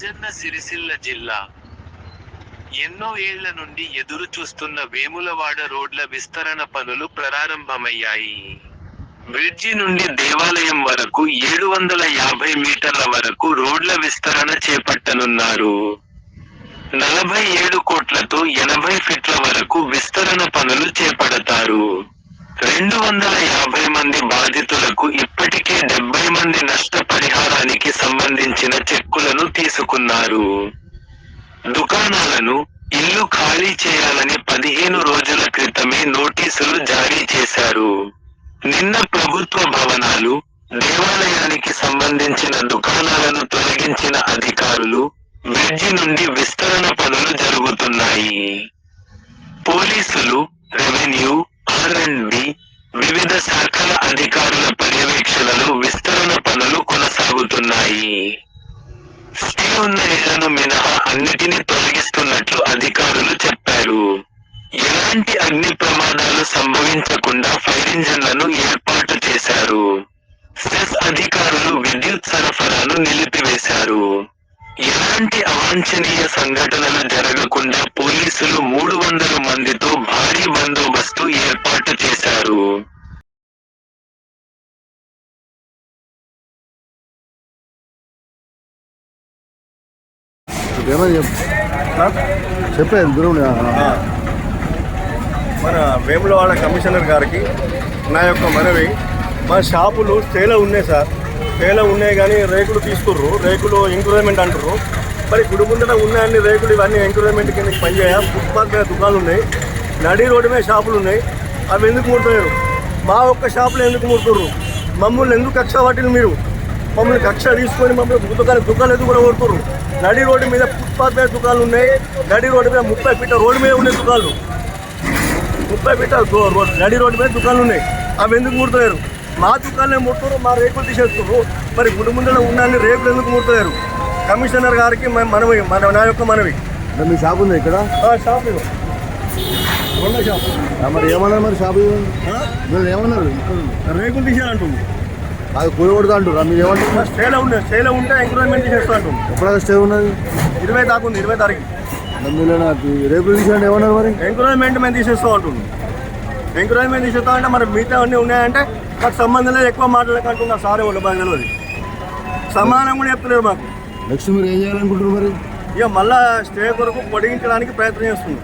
సిరిసిల్ల జిల్లా. ఎన్నో ఏళ్ళ నుండి ఎదురు చూస్తున్న వేములవాడ రోడ్ల విస్తరణ పనులు ప్రారంభమయ్యాయి. బ్రిడ్జి నుండి దేవాలయం వరకు ఏడు వందల యాభై మీటర్ల వరకు రోడ్ల విస్తరణ చేపట్టనున్నారు. నలభై ఏడు కోట్లతో ఎనభై ఫీట్ల వరకు విస్తరణ పనులు చేపడతారు. రెండు వందల యాభై మంది బాధితులకు ఇప్పటికే డెబ్బై మంది నష్టపరిహారం సంబంధించిన చెక్కులను తీసుకున్నారు. దుకాణాలను ఇల్లు ఖాళీ చేయాలని పదిహేను రోజుల క్రితమే నోటీసులు జారీ చేశారు. నిన్న ప్రభుత్వ భవనాలు దేవాలయానికి సంబంధించిన దుకాణాలను తొలగించిన అధికారులు బ్రిడ్జి నుండి విస్తరణ పనులు జరుగుతున్నాయి. పోలీసులు రెవెన్యూ ఆర్ అండ్ బి వివిధ శాఖల అధికారుల పర్యవేక్షణలో విస్తరణ ఉన్న ఇళ్ళను మినహా అన్నిటినీ తొలగిస్తున్నట్లు అధికారులు చెప్పారు. ఎలాంటి అగ్ని ప్రమాదాలు సంభవించకుండా ఫైర్ ఇంజన్లను ఏర్పాటు చేశారు. సెస్ అధికారులు విద్యుత్ సరఫరాను నిలిపివేశారు. ఎలాంటి అవాంఛనీయ సంఘటనలు జరగకుండా పోలీసులు మూడు వందల మందితో భారీ బందోబస్తు ఏర్పాటు చేశారు. ఏమని చెప్పు. చెప్పేది మన వేములవాడ కమిషనర్ గారికి నా యొక్క మనవి మా షాపులు స్టేలో ఉన్నాయి సార్. స్టేలో ఉన్నాయి కానీ రేకులు తీసుకుర్రు. రేకులు ఎంక్రూజ్మెంట్ అంటారు మరి గుడి ముందట ఉన్నాయన్ని రేకులు ఇవన్నీ ఎంక్రూజ్మెంట్ కింద పనిచేయ? ఫుట్పాత్ మీద దుకాణాలు ఉన్నాయి. నడి రోడ్డు మీద షాపులు ఉన్నాయి. అవి ఎందుకు ముడుతున్నారు మా ఒక్క షాపులు ఎందుకు ముడుతుర్రు మమ్మల్ని ఎందుకు కక్ష పట్టిన మీరు? మమ్మల్ని కక్ష తీసుకొని మమ్మల్ని దుకాణం దుకాణాలు ఎందుకు కూడా కొడుతుర్రు. నడి రోడ్డు మీద ఫుట్పాత్ మీద దుకాణాలు ఉన్నాయి. నడి రోడ్డు మీద ముప్పై ఫీట్ల రోడ్డు మీద ఉన్నాయి దుకాణాలు. ముప్పై ఫీట్ల నడి రోడ్డు మీద దుకాణాలు ఉన్నాయి. అవి ఎందుకు ముడతలేరు? మా దుకాణాలే ముడుతున్నారు మా రేకులు తీసేస్తున్నారు మరి గుడి ముందర ఉన్నాయని రేకులు ఎందుకు ముడతలేరు? కమిషనర్ గారికి మన మనవి మన నా యొక్క మనవి. మీ షాప్ ఉంది ఇక్కడ? ఆ, షాప్ షాప్. మరి ఏమన్నారు మరి షాప్ ఏమన్నారు. రేకులు తీసేయాలంటుంది. అది కూలి కొడతా అంటారు మీరు ఏమంటారు? స్టేలో ఉండే స్టేలో ఉంటే ఎంక్రూజ్మెంట్ తీసేస్తా అంటుంది ఎప్పుడైనా స్టే ఉన్నది? ఇరవై దాకా ఉంది ఇరవై తారీఖు. రేపులు తీసేయండి ఏమన్నారు మరి? ఎంక్రూజ్మెంట్ మేము తీసేస్తాం అంటుంది ఎంక్రూజ్మెంట్ తీసేస్తాం అంటే మరి మిగతా అన్నీ ఉన్నాయంటే మాకు సంబంధం లేదు ఎక్కువ మాట్లాడకంటున్నా సారే వాళ్ళు బాగా తెలియదు సమానం కూడా చెప్తలేరు మాకు. నెక్స్ట్ మీరు ఏం చేయాలనుకుంటారు మరి? ఇక మళ్ళా స్టే కొరకు పొడిగించడానికి ప్రయత్నం చేస్తుంది